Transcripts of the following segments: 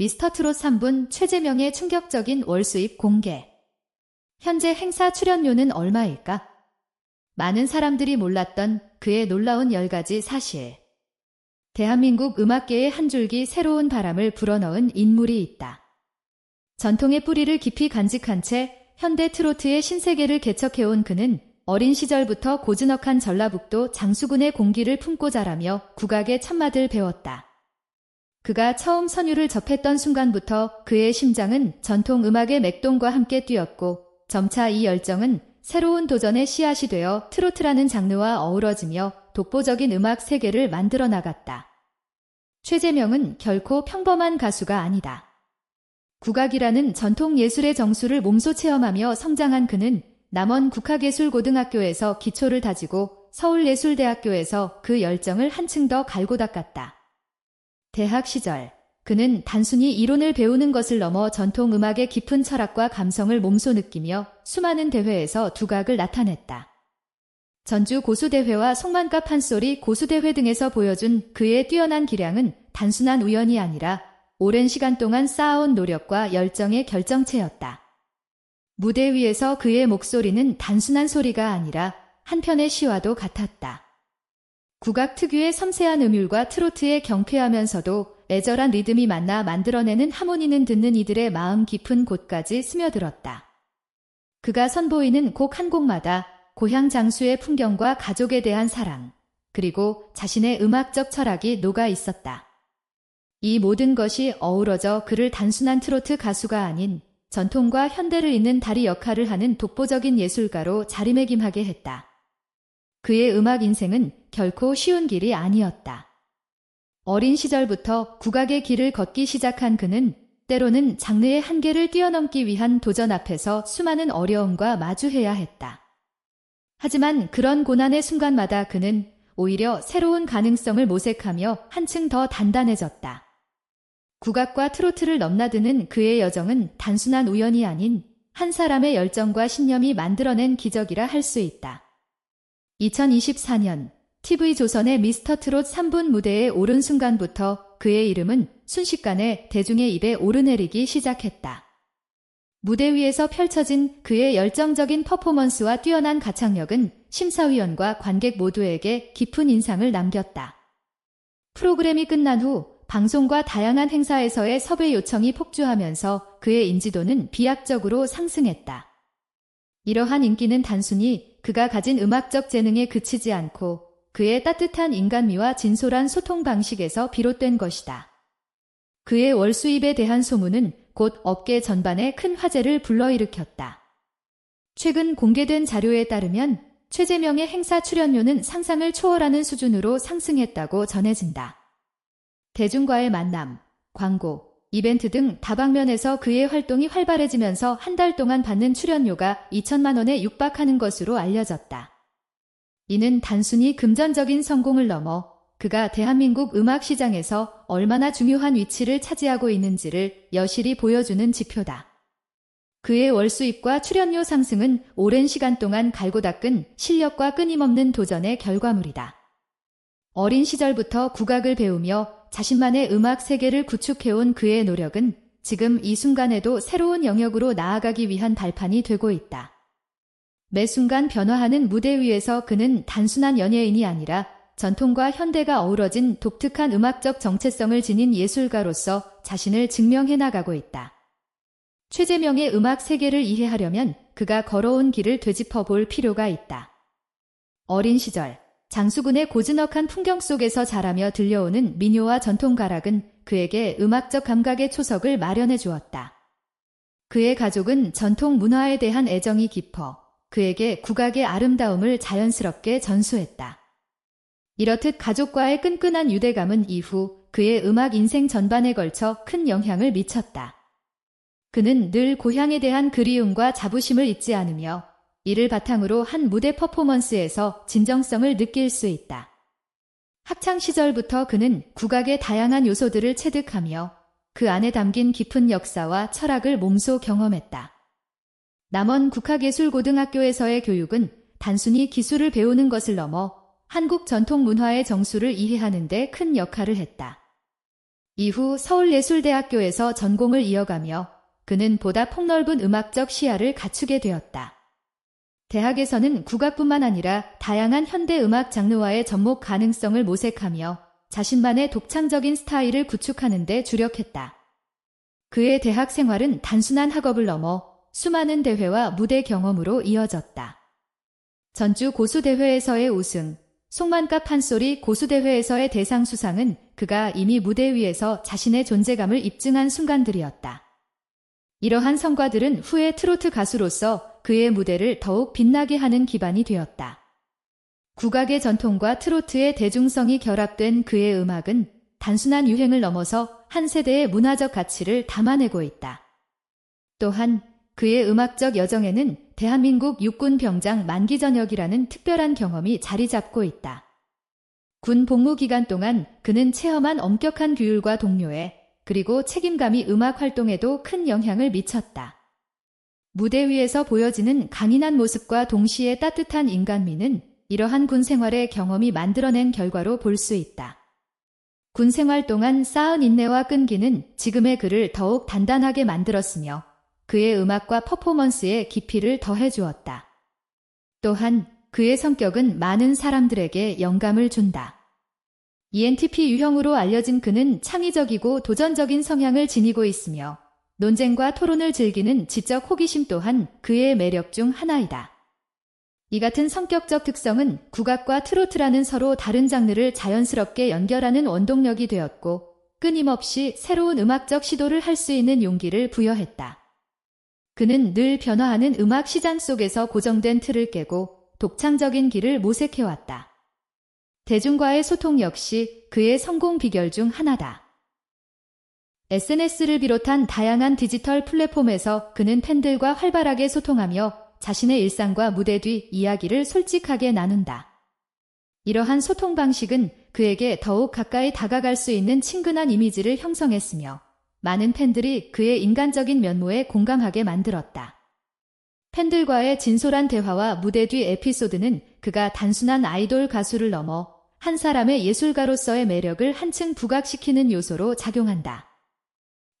미스터트롯 3분 최재명의 충격적인 월 수입 공개. 현재 행사 출연료는 얼마일까? 많은 사람들이 몰랐던 그의 놀라운 10가지 사실. 대한민국 음악계에 한 줄기 새로운 바람을 불어넣은 인물이 있다. 전통의 뿌리를 깊이 간직한 채 현대 트로트의 신세계를 개척해온 그는 어린 시절부터 고즈넉한 전라북도 장수군의 공기를 품고 자라며 국악의 첫맛을 배웠다. 그가 처음 선율을 접했던 순간부터 그의 심장은 전통 음악의 맥동과 함께 뛰었고 점차 이 열정은 새로운 도전의 씨앗이 되어 트로트라는 장르와 어우러지며 독보적인 음악 세계를 만들어 나갔다. 최재명은 결코 평범한 가수가 아니다. 국악이라는 전통 예술의 정수를 몸소 체험하며 성장한 그는 남원 국학예술고등학교에서 기초를 다지고 서울예술대학교에서 그 열정을 한층 더 갈고 닦았다. 대학 시절 그는 단순히 이론을 배우는 것을 넘어 전통 음악의 깊은 철학과 감성을 몸소 느끼며 수많은 대회에서 두각을 나타냈다. 전주 고수대회와 송만가 판소리 고수대회 등에서 보여준 그의 뛰어난 기량은 단순한 우연이 아니라 오랜 시간 동안 쌓아온 노력과 열정의 결정체였다. 무대 위에서 그의 목소리는 단순한 소리가 아니라 한편의 시와도 같았다. 국악 특유의 섬세한 음율과 트로트의 경쾌하면서도 애절한 리듬이 만나 만들어내는 하모니는 듣는 이들의 마음 깊은 곳까지 스며들었다. 그가 선보이는 곡 한 곡마다 고향 장수의 풍경과 가족에 대한 사랑, 그리고 자신의 음악적 철학이 녹아 있었다. 이 모든 것이 어우러져 그를 단순한 트로트 가수가 아닌 전통과 현대를 잇는 다리 역할을 하는 독보적인 예술가로 자리매김하게 했다. 그의 음악 인생은 결코 쉬운 길이 아니었다. 어린 시절부터 국악의 길을 걷기 시작한 그는 때로는 장르의 한계를 뛰어넘기 위한 도전 앞에서 수많은 어려움과 마주해야 했다. 하지만 그런 고난의 순간마다 그는 오히려 새로운 가능성을 모색하며 한층 더 단단해졌다. 국악과 트로트를 넘나드는 그의 여정은 단순한 우연이 아닌 한 사람의 열정과 신념이 만들어낸 기적이라 할 수 있다. 2024년 TV조선의 미스터 트롯 3분 무대에 오른 순간부터 그의 이름은 순식간에 대중의 입에 오르내리기 시작했다. 무대 위에서 펼쳐진 그의 열정적인 퍼포먼스와 뛰어난 가창력은 심사위원과 관객 모두에게 깊은 인상을 남겼다. 프로그램이 끝난 후 방송과 다양한 행사에서의 섭외 요청이 폭주하면서 그의 인지도는 비약적으로 상승했다. 이러한 인기는 단순히 그가 가진 음악적 재능에 그치지 않고 그의 따뜻한 인간미와 진솔한 소통 방식에서 비롯된 것이다. 그의 월수입에 대한 소문은 곧 업계 전반에 큰 화제를 불러일으켰다. 최근 공개된 자료에 따르면 최재명의 행사 출연료는 상상을 초월하는 수준으로 상승했다고 전해진다. 대중과의 만남, 광고, 이벤트 등 다방면에서 그의 활동이 활발해지면서 한 달 동안 받는 출연료가 2천만 원에 육박하는 것으로 알려졌다. 이는 단순히 금전적인 성공을 넘어 그가 대한민국 음악 시장에서 얼마나 중요한 위치를 차지하고 있는지를 여실히 보여주는 지표다. 그의 월수입과 출연료 상승은 오랜 시간 동안 갈고 닦은 실력과 끊임없는 도전의 결과물이다. 어린 시절부터 국악을 배우며 자신만의 음악 세계를 구축해온 그의 노력은 지금 이 순간에도 새로운 영역으로 나아가기 위한 발판이 되고 있다. 매 순간 변화하는 무대 위에서 그는 단순한 연예인이 아니라 전통과 현대가 어우러진 독특한 음악적 정체성을 지닌 예술가로서 자신을 증명해 나가고 있다. 최재명의 음악 세계를 이해하려면 그가 걸어온 길을 되짚어 볼 필요가 있다. 어린 시절, 장수군의 고즈넉한 풍경 속에서 자라며 들려오는 민요와 전통 가락은 그에게 음악적 감각의 초석을 마련해 주었다. 그의 가족은 전통 문화에 대한 애정이 깊어 그에게 국악의 아름다움을 자연스럽게 전수했다. 이렇듯 가족과의 끈끈한 유대감은 이후 그의 음악 인생 전반에 걸쳐 큰 영향을 미쳤다. 그는 늘 고향에 대한 그리움과 자부심을 잊지 않으며 이를 바탕으로 한 무대 퍼포먼스에서 진정성을 느낄 수 있다. 학창 시절부터 그는 국악의 다양한 요소들을 체득하며 그 안에 담긴 깊은 역사와 철학을 몸소 경험했다. 남원 국학예술고등학교에서의 교육은 단순히 기술을 배우는 것을 넘어 한국 전통 문화의 정수를 이해하는 데 큰 역할을 했다. 이후 서울예술대학교에서 전공을 이어가며 그는 보다 폭넓은 음악적 시야를 갖추게 되었다. 대학에서는 국악뿐만 아니라 다양한 현대 음악 장르와의 접목 가능성을 모색하며 자신만의 독창적인 스타일을 구축하는 데 주력했다. 그의 대학 생활은 단순한 학업을 넘어 수많은 대회와 무대 경험으로 이어졌다. 전주 고수대회에서의 우승, 송만갑 판소리 고수대회에서의 대상 수상은 그가 이미 무대 위에서 자신의 존재감을 입증한 순간들이었다. 이러한 성과들은 후에 트로트 가수로서 그의 무대를 더욱 빛나게 하는 기반이 되었다. 국악의 전통과 트로트의 대중성이 결합된 그의 음악은 단순한 유행을 넘어서 한 세대의 문화적 가치를 담아내고 있다. 또한 그의 음악적 여정에는 대한민국 육군 병장 만기 전역이라는 특별한 경험이 자리 잡고 있다. 군 복무 기간 동안 그는 체험한 엄격한 규율과 동료애, 그리고 책임감이 음악 활동에도 큰 영향을 미쳤다. 무대 위에서 보여지는 강인한 모습과 동시에 따뜻한 인간미는 이러한 군 생활의 경험이 만들어낸 결과로 볼 수 있다. 군 생활 동안 쌓은 인내와 끈기는 지금의 그를 더욱 단단하게 만들었으며 그의 음악과 퍼포먼스에 깊이를 더해 주었다. 또한 그의 성격은 많은 사람들에게 영감을 준다. ENTP 유형으로 알려진 그는 창의적이고 도전적인 성향을 지니고 있으며 논쟁과 토론을 즐기는 지적 호기심 또한 그의 매력 중 하나이다. 이 같은 성격적 특성은 국악과 트로트라는 서로 다른 장르를 자연스럽게 연결하는 원동력이 되었고 끊임없이 새로운 음악적 시도를 할 수 있는 용기를 부여했다. 그는 늘 변화하는 음악 시장 속에서 고정된 틀을 깨고 독창적인 길을 모색해왔다. 대중과의 소통 역시 그의 성공 비결 중 하나다. SNS를 비롯한 다양한 디지털 플랫폼에서 그는 팬들과 활발하게 소통하며 자신의 일상과 무대 뒤 이야기를 솔직하게 나눈다. 이러한 소통 방식은 그에게 더욱 가까이 다가갈 수 있는 친근한 이미지를 형성했으며 많은 팬들이 그의 인간적인 면모에 공감하게 만들었다. 팬들과의 진솔한 대화와 무대 뒤 에피소드는 그가 단순한 아이돌 가수를 넘어 한 사람의 예술가로서의 매력을 한층 부각시키는 요소로 작용한다.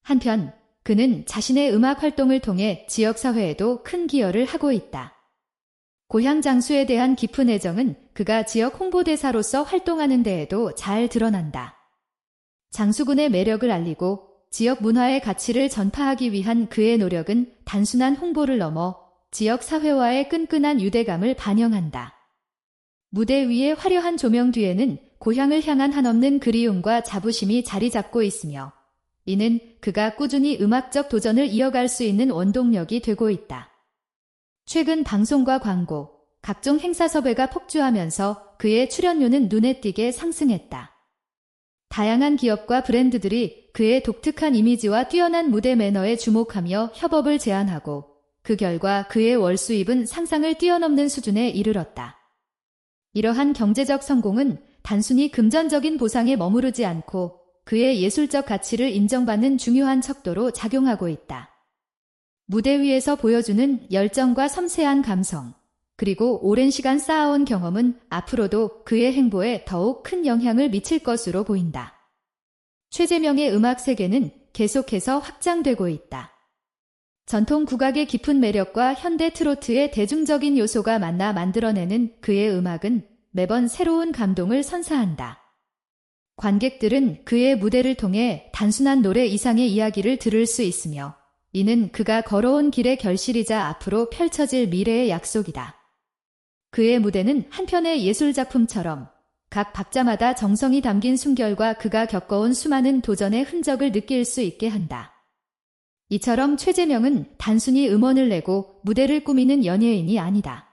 한편 그는 자신의 음악 활동을 통해 지역사회에도 큰 기여를 하고 있다. 고향 장수에 대한 깊은 애정은 그가 지역 홍보대사로서 활동하는 데에도 잘 드러난다. 장수군의 매력을 알리고 지역 문화의 가치를 전파하기 위한 그의 노력은 단순한 홍보를 넘어 지역 사회와의 끈끈한 유대감을 반영한다. 무대 위의 화려한 조명 뒤에는 고향을 향한 한없는 그리움과 자부심이 자리 잡고 있으며 이는 그가 꾸준히 음악적 도전을 이어갈 수 있는 원동력이 되고 있다. 최근 방송과 광고, 각종 행사 섭외가 폭주하면서 그의 출연료는 눈에 띄게 상승했다. 다양한 기업과 브랜드들이 그의 독특한 이미지와 뛰어난 무대 매너에 주목하며 협업을 제안하고 그 결과 그의 월 수입은 상상을 뛰어넘는 수준에 이르렀다. 이러한 경제적 성공은 단순히 금전적인 보상에 머무르지 않고 그의 예술적 가치를 인정받는 중요한 척도로 작용하고 있다. 무대 위에서 보여주는 열정과 섬세한 감성, 그리고 오랜 시간 쌓아온 경험은 앞으로도 그의 행보에 더욱 큰 영향을 미칠 것으로 보인다. 최재명의 음악 세계는 계속해서 확장되고 있다. 전통 국악의 깊은 매력과 현대 트로트의 대중적인 요소가 만나 만들어내는 그의 음악은 매번 새로운 감동을 선사한다. 관객들은 그의 무대를 통해 단순한 노래 이상의 이야기를 들을 수 있으며 이는 그가 걸어온 길의 결실이자 앞으로 펼쳐질 미래의 약속이다. 그의 무대는 한편의 예술작품처럼 각 박자마다 정성이 담긴 숨결과 그가 겪어온 수많은 도전의 흔적을 느낄 수 있게 한다. 이처럼 최재명은 단순히 음원을 내고 무대를 꾸미는 연예인이 아니다.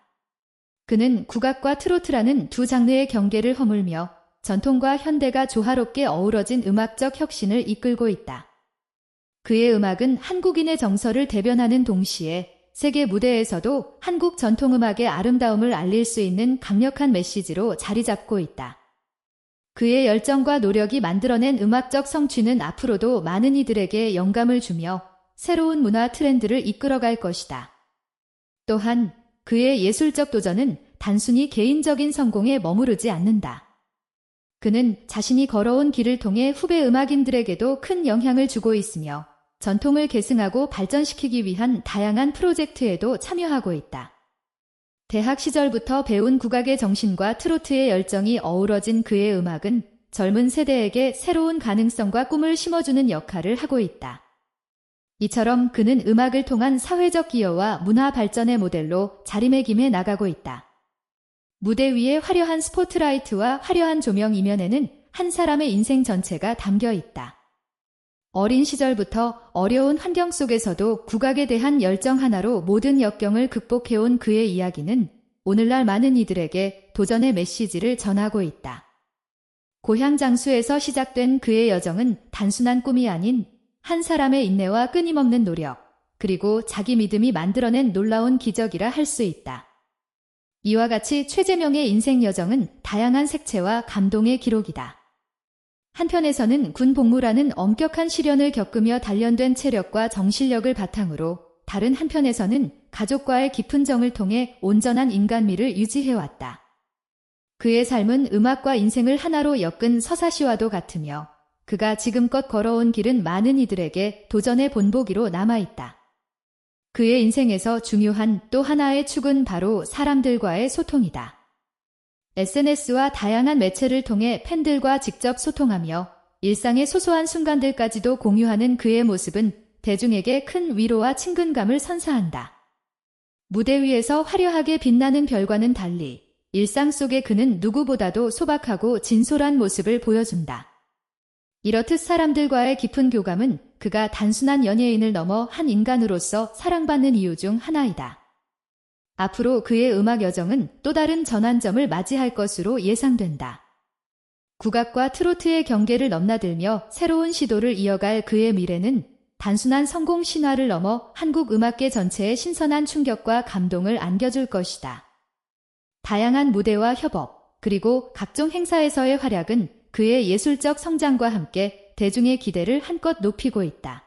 그는 국악과 트로트라는 두 장르의 경계를 허물며 전통과 현대가 조화롭게 어우러진 음악적 혁신을 이끌고 있다. 그의 음악은 한국인의 정서를 대변하는 동시에 세계 무대에서도 한국 전통음악의 아름다움을 알릴 수 있는 강력한 메시지로 자리 잡고 있다. 그의 열정과 노력이 만들어낸 음악적 성취는 앞으로도 많은 이들에게 영감을 주며 새로운 문화 트렌드를 이끌어갈 것이다. 또한 그의 예술적 도전은 단순히 개인적인 성공에 머무르지 않는다. 그는 자신이 걸어온 길을 통해 후배 음악인들에게도 큰 영향을 주고 있으며 전통을 계승하고 발전시키기 위한 다양한 프로젝트에도 참여하고 있다. 대학 시절부터 배운 국악의 정신과 트로트의 열정이 어우러진 그의 음악은 젊은 세대에게 새로운 가능성과 꿈을 심어주는 역할을 하고 있다. 이처럼 그는 음악을 통한 사회적 기여와 문화 발전의 모델로 자리매김해 나가고 있다. 무대 위의 화려한 스포트라이트와 화려한 조명 이면에는 한 사람의 인생 전체가 담겨 있다. 어린 시절부터 어려운 환경 속에서도 국악에 대한 열정 하나로 모든 역경을 극복해온 그의 이야기는 오늘날 많은 이들에게 도전의 메시지를 전하고 있다. 고향 장수에서 시작된 그의 여정은 단순한 꿈이 아닌 한 사람의 인내와 끊임없는 노력, 그리고 자기 믿음이 만들어낸 놀라운 기적이라 할 수 있다. 이와 같이 최재명의 인생 여정은 다양한 색채와 감동의 기록이다. 한편에서는 군 복무라는 엄격한 시련을 겪으며 단련된 체력과 정신력을 바탕으로 다른 한편에서는 가족과의 깊은 정을 통해 온전한 인간미를 유지해왔다. 그의 삶은 음악과 인생을 하나로 엮은 서사시와도 같으며 그가 지금껏 걸어온 길은 많은 이들에게 도전의 본보기로 남아있다. 그의 인생에서 중요한 또 하나의 축은 바로 사람들과의 소통이다. SNS와 다양한 매체를 통해 팬들과 직접 소통하며 일상의 소소한 순간들까지도 공유하는 그의 모습은 대중에게 큰 위로와 친근감을 선사한다. 무대 위에서 화려하게 빛나는 별과는 달리 일상 속의 그는 누구보다도 소박하고 진솔한 모습을 보여준다. 이렇듯 사람들과의 깊은 교감은 그가 단순한 연예인을 넘어 한 인간으로서 사랑받는 이유 중 하나이다. 앞으로 그의 음악 여정은 또 다른 전환점을 맞이할 것으로 예상된다. 국악과 트로트의 경계를 넘나들며 새로운 시도를 이어갈 그의 미래는 단순한 성공 신화를 넘어 한국 음악계 전체에 신선한 충격과 감동을 안겨줄 것이다. 다양한 무대와 협업, 그리고 각종 행사에서의 활약은 그의 예술적 성장과 함께 대중의 기대를 한껏 높이고 있다.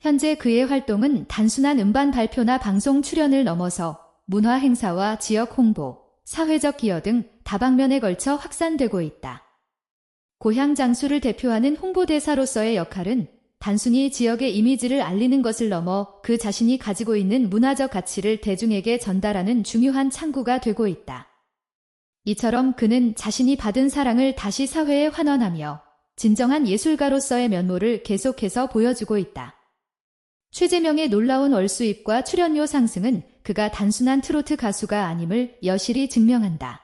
현재 그의 활동은 단순한 음반 발표나 방송 출연을 넘어서 문화 행사와 지역 홍보, 사회적 기여 등 다방면에 걸쳐 확산되고 있다. 고향 장수를 대표하는 홍보대사로서의 역할은 단순히 지역의 이미지를 알리는 것을 넘어 그 자신이 가지고 있는 문화적 가치를 대중에게 전달하는 중요한 창구가 되고 있다. 이처럼 그는 자신이 받은 사랑을 다시 사회에 환원하며 진정한 예술가로서의 면모를 계속해서 보여주고 있다. 최재명의 놀라운 얼수입과 출연료 상승은 그가 단순한 트로트 가수가 아님을 여실히 증명한다.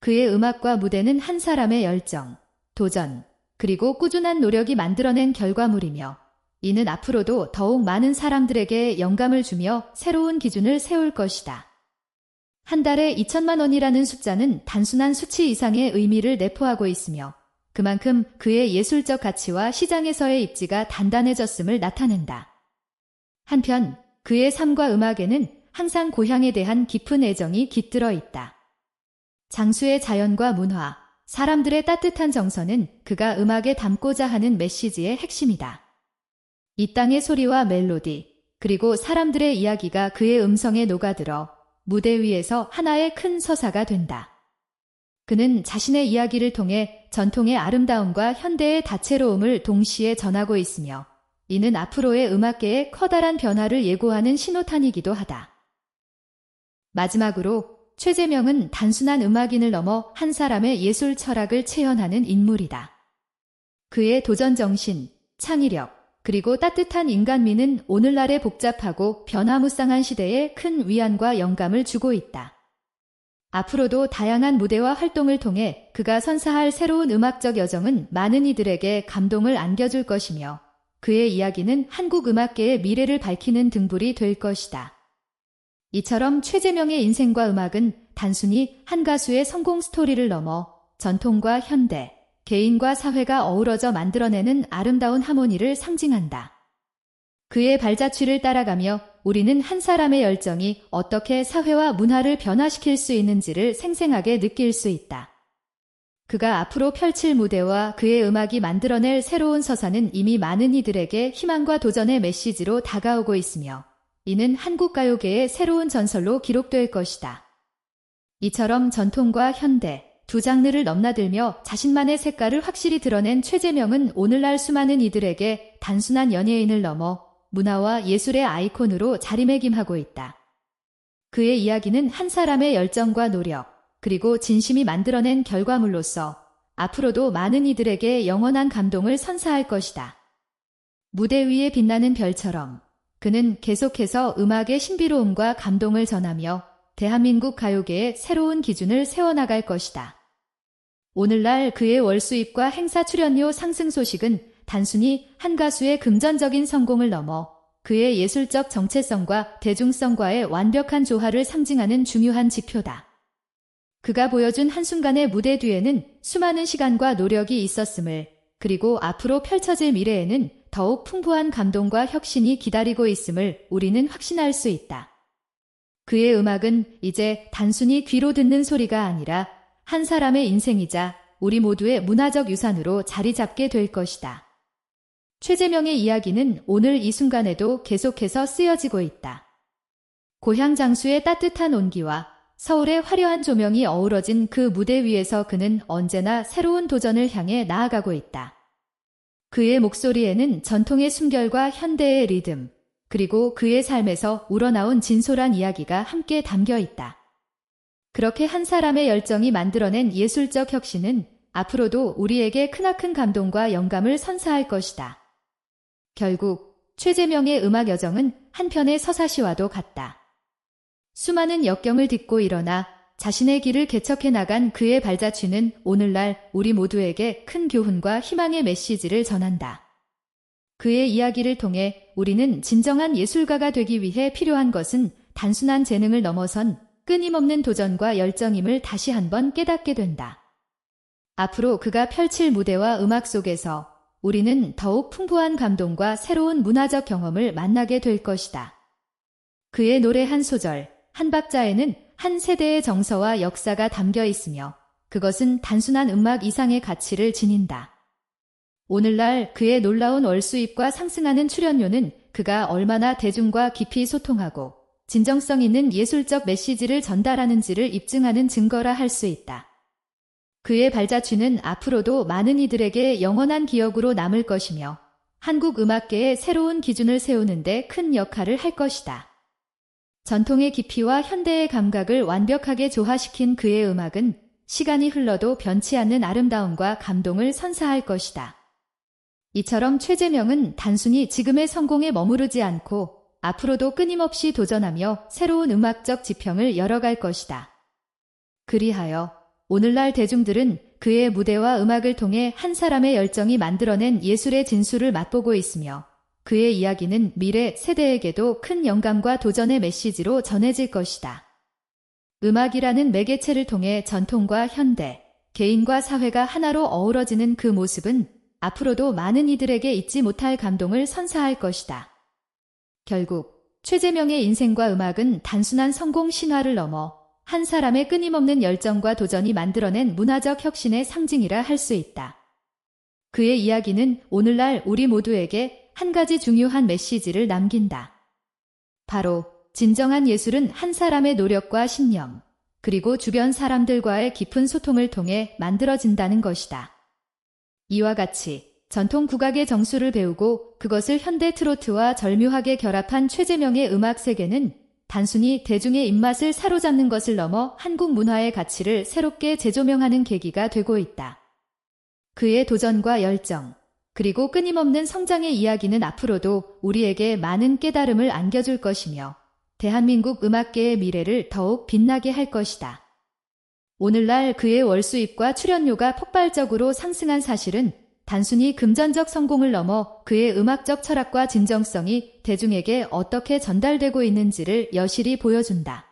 그의 음악과 무대는 한 사람의 열정, 도전, 그리고 꾸준한 노력이 만들어낸 결과물이며 이는 앞으로도 더욱 많은 사람들에게 영감을 주며 새로운 기준을 세울 것이다. 한 달에 2천만 원이라는 숫자는 단순한 수치 이상의 의미를 내포하고 있으며 그만큼 그의 예술적 가치와 시장에서의 입지가 단단해졌음을 나타낸다. 한편 그의 삶과 음악에는 항상 고향에 대한 깊은 애정이 깃들어 있다. 장수의 자연과 문화, 사람들의 따뜻한 정서는 그가 음악에 담고자 하는 메시지의 핵심이다. 이 땅의 소리와 멜로디, 그리고 사람들의 이야기가 그의 음성에 녹아들어 무대 위에서 하나의 큰 서사가 된다. 그는 자신의 이야기를 통해 전통의 아름다움과 현대의 다채로움을 동시에 전하고 있으며 이는 앞으로의 음악계의 커다란 변화를 예고하는 신호탄이기도 하다. 마지막으로 최재명은 단순한 음악인을 넘어 한 사람의 예술 철학을 체현하는 인물이다. 그의 도전 정신, 창의력, 그리고 따뜻한 인간미는 오늘날의 복잡하고 변화무쌍한 시대에 큰 위안과 영감을 주고 있다. 앞으로도 다양한 무대와 활동을 통해 그가 선사할 새로운 음악적 여정은 많은 이들에게 감동을 안겨줄 것이며 그의 이야기는 한국 음악계의 미래를 밝히는 등불이 될 것이다. 이처럼 최재명의 인생과 음악은 단순히 한 가수의 성공 스토리를 넘어 전통과 현대, 개인과 사회가 어우러져 만들어내는 아름다운 하모니를 상징한다. 그의 발자취를 따라가며 우리는 한 사람의 열정이 어떻게 사회와 문화를 변화시킬 수 있는지를 생생하게 느낄 수 있다. 그가 앞으로 펼칠 무대와 그의 음악이 만들어낼 새로운 서사는 이미 많은 이들에게 희망과 도전의 메시지로 다가오고 있으며 이는 한국 가요계의 새로운 전설로 기록될 것이다. 이처럼 전통과 현대, 두 장르를 넘나들며 자신만의 색깔을 확실히 드러낸 최재명은 오늘날 수많은 이들에게 단순한 연예인을 넘어 문화와 예술의 아이콘으로 자리매김하고 있다. 그의 이야기는 한 사람의 열정과 노력, 그리고 진심이 만들어낸 결과물로서 앞으로도 많은 이들에게 영원한 감동을 선사할 것이다. 무대 위에 빛나는 별처럼 그는 계속해서 음악의 신비로움과 감동을 전하며 대한민국 가요계의 새로운 기준을 세워나갈 것이다. 오늘날 그의 월수입과 행사 출연료 상승 소식은 단순히 한 가수의 금전적인 성공을 넘어 그의 예술적 정체성과 대중성과의 완벽한 조화를 상징하는 중요한 지표다. 그가 보여준 한순간의 무대 뒤에는 수많은 시간과 노력이 있었음을, 그리고 앞으로 펼쳐질 미래에는 더욱 풍부한 감동과 혁신이 기다리고 있음을 우리는 확신할 수 있다. 그의 음악은 이제 단순히 귀로 듣는 소리가 아니라 한 사람의 인생이자 우리 모두의 문화적 유산으로 자리 잡게 될 것이다. 최재명의 이야기는 오늘 이 순간에도 계속해서 쓰여지고 있다. 고향 장수의 따뜻한 온기와 서울의 화려한 조명이 어우러진 그 무대 위에서 그는 언제나 새로운 도전을 향해 나아가고 있다. 그의 목소리에는 전통의 숨결과 현대의 리듬, 그리고 그의 삶에서 우러나온 진솔한 이야기가 함께 담겨 있다. 그렇게 한 사람의 열정이 만들어낸 예술적 혁신은 앞으로도 우리에게 크나큰 감동과 영감을 선사할 것이다. 결국 최재명의 음악 여정은 한편의 서사시와도 같다. 수많은 역경을 딛고 일어나 자신의 길을 개척해 나간 그의 발자취는 오늘날 우리 모두에게 큰 교훈과 희망의 메시지를 전한다. 그의 이야기를 통해 우리는 진정한 예술가가 되기 위해 필요한 것은 단순한 재능을 넘어선 끊임없는 도전과 열정임을 다시 한번 깨닫게 된다. 앞으로 그가 펼칠 무대와 음악 속에서 우리는 더욱 풍부한 감동과 새로운 문화적 경험을 만나게 될 것이다. 그의 노래 한 소절, 한 박자에는 한 세대의 정서와 역사가 담겨 있으며 그것은 단순한 음악 이상의 가치를 지닌다. 오늘날 그의 놀라운 월수입과 상승하는 출연료는 그가 얼마나 대중과 깊이 소통하고 진정성 있는 예술적 메시지를 전달하는지를 입증하는 증거라 할 수 있다. 그의 발자취는 앞으로도 많은 이들에게 영원한 기억으로 남을 것이며 한국 음악계의 새로운 기준을 세우는데 큰 역할을 할 것이다. 전통의 깊이와 현대의 감각을 완벽하게 조화시킨 그의 음악은 시간이 흘러도 변치 않는 아름다움과 감동을 선사할 것이다. 이처럼 최재명은 단순히 지금의 성공에 머무르지 않고 앞으로도 끊임없이 도전하며 새로운 음악적 지평을 열어갈 것이다. 그리하여 오늘날 대중들은 그의 무대와 음악을 통해 한 사람의 열정이 만들어낸 예술의 진수를 맛보고 있으며 그의 이야기는 미래 세대에게도 큰 영감과 도전의 메시지로 전해질 것이다. 음악이라는 매개체를 통해 전통과 현대, 개인과 사회가 하나로 어우러지는 그 모습은 앞으로도 많은 이들에게 잊지 못할 감동을 선사할 것이다. 결국 최재명의 인생과 음악은 단순한 성공 신화를 넘어 한 사람의 끊임없는 열정과 도전이 만들어낸 문화적 혁신의 상징이라 할 수 있다. 그의 이야기는 오늘날 우리 모두에게 한 가지 중요한 메시지를 남긴다. 바로 진정한 예술은 한 사람의 노력과 신념, 그리고 주변 사람들과의 깊은 소통을 통해 만들어진다는 것이다. 이와 같이 전통 국악의 정수를 배우고 그것을 현대 트로트와 절묘하게 결합한 최재명의 음악 세계는 단순히 대중의 입맛을 사로잡는 것을 넘어 한국 문화의 가치를 새롭게 재조명하는 계기가 되고 있다. 그의 도전과 열정, 그리고 끊임없는 성장의 이야기는 앞으로도 우리에게 많은 깨달음을 안겨줄 것이며 대한민국 음악계의 미래를 더욱 빛나게 할 것이다. 오늘날 그의 월수입과 출연료가 폭발적으로 상승한 사실은 단순히 금전적 성공을 넘어 그의 음악적 철학과 진정성이 대중에게 어떻게 전달되고 있는지를 여실히 보여준다.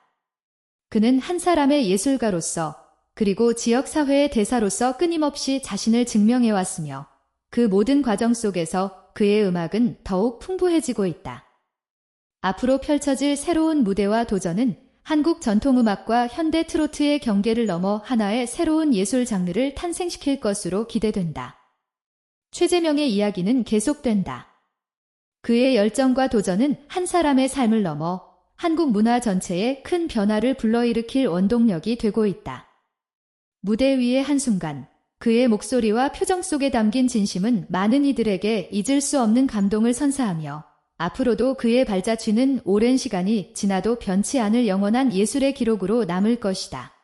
그는 한 사람의 예술가로서 그리고 지역사회의 대사로서 끊임없이 자신을 증명해왔으며 그 모든 과정 속에서 그의 음악은 더욱 풍부해지고 있다. 앞으로 펼쳐질 새로운 무대와 도전은 한국 전통음악과 현대 트로트의 경계를 넘어 하나의 새로운 예술 장르를 탄생시킬 것으로 기대된다. 최재명의 이야기는 계속된다. 그의 열정과 도전은 한 사람의 삶을 넘어 한국 문화 전체에 큰 변화를 불러일으킬 원동력이 되고 있다. 무대 위의 한순간, 그의 목소리와 표정 속에 담긴 진심은 많은 이들에게 잊을 수 없는 감동을 선사하며 앞으로도 그의 발자취는 오랜 시간이 지나도 변치 않을 영원한 예술의 기록으로 남을 것이다.